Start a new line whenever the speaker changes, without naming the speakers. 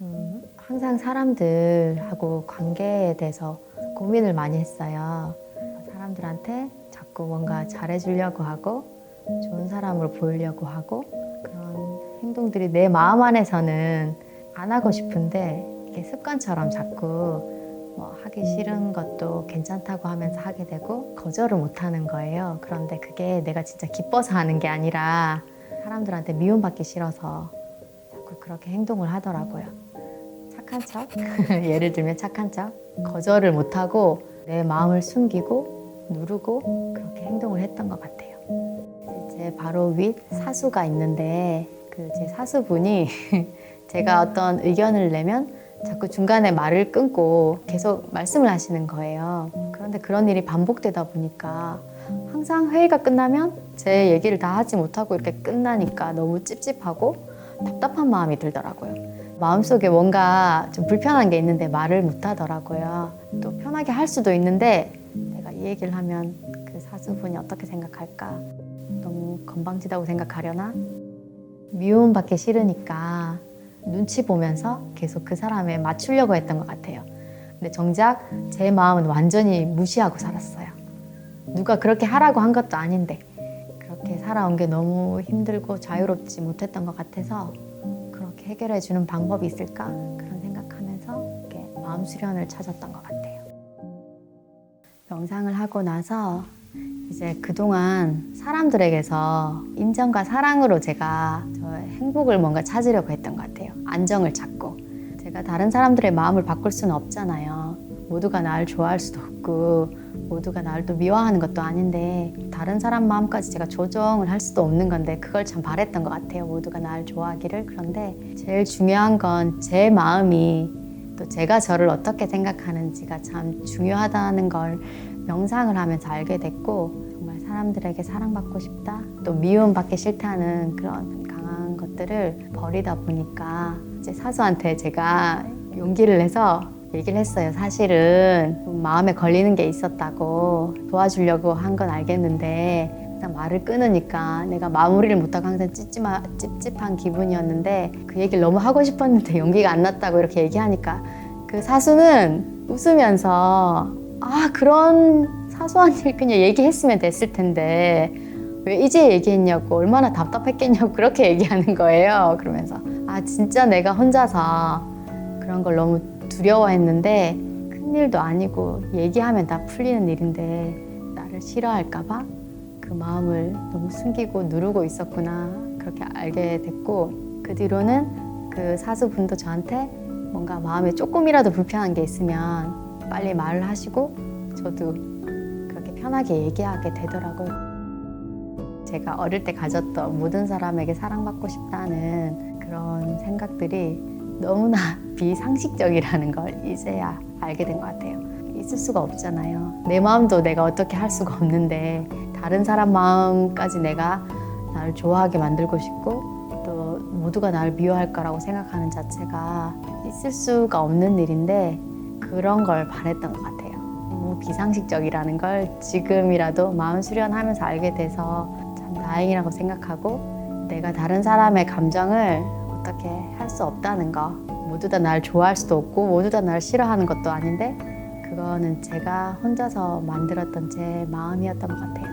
좀 항상 사람들하고 관계에 대해서 고민을 많이 했어요. 사람들한테 자꾸 뭔가 잘해주려고 하고 좋은 사람으로 보이려고 하고 그런 행동들이 내 마음 안에서는 안 하고 싶은데 이게 습관처럼 자꾸 뭐 하기 싫은 것도 괜찮다고 하면서 하게 되고 거절을 못 하는 거예요. 그런데 그게 내가 진짜 기뻐서 하는 게 아니라 사람들한테 미움받기 싫어서 자꾸 그렇게 행동을 하더라고요. 착한 척? 예를 들면 착한 척? 거절을 못 하고 내 마음을 숨기고 누르고 그렇게 행동을 했던 것 같아요. 제 바로 윗 사수가 있는데 그 제 사수분이 제가 어떤 의견을 내면 자꾸 중간에 말을 끊고 계속 말씀을 하시는 거예요. 그런데 그런 일이 반복되다 보니까 항상 회의가 끝나면 제 얘기를 다 하지 못하고 이렇게 끝나니까 너무 찝찝하고 답답한 마음이 들더라고요. 마음속에 뭔가 좀 불편한 게 있는데 말을 못 하더라고요. 또 편하게 할 수도 있는데 내가 이 얘기를 하면 그 사수분이 어떻게 생각할까? 너무 건방지다고 생각하려나? 미움받기 싫으니까 눈치 보면서 계속 그 사람에 맞추려고 했던 것 같아요. 근데 정작 제 마음은 완전히 무시하고 살았어요. 누가 그렇게 하라고 한 것도 아닌데 그렇게 살아온 게 너무 힘들고 자유롭지 못했던 것 같아서 해결해 주는 방법이 있을까 그런 생각하면서 이렇게 마음 수련을 찾았던 것 같아요. 명상을 하고 나서 이제 그동안 사람들에게서 인정과 사랑으로 제가 저의 행복을 뭔가 찾으려고 했던 것 같아요. 안정을 찾고. 제가 다른 사람들의 마음을 바꿀 수는 없잖아요. 모두가 나를 좋아할 수도 없고, 모두가 나를 또 미워하는 것도 아닌데, 다른 사람 마음까지 제가 조정을 할 수도 없는 건데, 그걸 참 바랬던 것 같아요. 모두가 나를 좋아하기를. 그런데 제일 중요한 건 제 마음이 또 제가 저를 어떻게 생각하는지가 참 중요하다는 걸 명상을 하면서 알게 됐고 정말 사람들에게 사랑받고 싶다 또 미움받기 싫다는 그런 강한 것들을 버리다 보니까 이제 사수한테 제가 용기를 내서 얘기를 했어요 사실은. 좀 마음에 걸리는 게 있었다고 도와주려고 한 건 알겠는데 일단 말을 끊으니까 내가 마무리를 못하고 항상 찝찝하, 찝찝한 기분이었는데 그 얘기를 너무 하고 싶었는데 용기가 안 났다고 이렇게 얘기하니까 그 사수는 웃으면서 아 그런 사소한 일 그냥 얘기했으면 됐을 텐데 왜 이제 얘기했냐고 얼마나 답답했겠냐고 그렇게 얘기하는 거예요. 그러면서 아 진짜 내가 혼자서 그런 걸 너무 두려워했는데 큰일도 아니고 얘기하면 다 풀리는 일인데 나를 싫어할까봐 그 마음을 너무 숨기고 누르고 있었구나 그렇게 알게 됐고 그 뒤로는 그 사수분도 저한테 뭔가 마음에 조금이라도 불편한 게 있으면 빨리 말을 하시고 저도 그렇게 편하게 얘기하게 되더라고요. 제가 어릴 때 가졌던 모든 사람에게 사랑받고 싶다는 그런 생각들이 너무나 비상식적이라는 걸 이제야 알게 된 것 같아요. 있을 수가 없잖아요. 내 마음도 내가 어떻게 할 수가 없는데 다른 사람 마음까지 내가 나를 좋아하게 만들고 싶고 또 모두가 나를 미워할 거라고 생각하는 자체가 있을 수가 없는 일인데 그런 걸 바랬던 것 같아요. 너무 비상식적이라는 걸 지금이라도 마음 수련하면서 알게 돼서 참 다행이라고 생각하고 내가 다른 사람의 감정을 어떻게 할 수 없다는 거 모두 다 날 좋아할 수도 없고 모두 다 날 싫어하는 것도 아닌데 그거는 제가 혼자서 만들었던 제 마음이었던 것 같아요.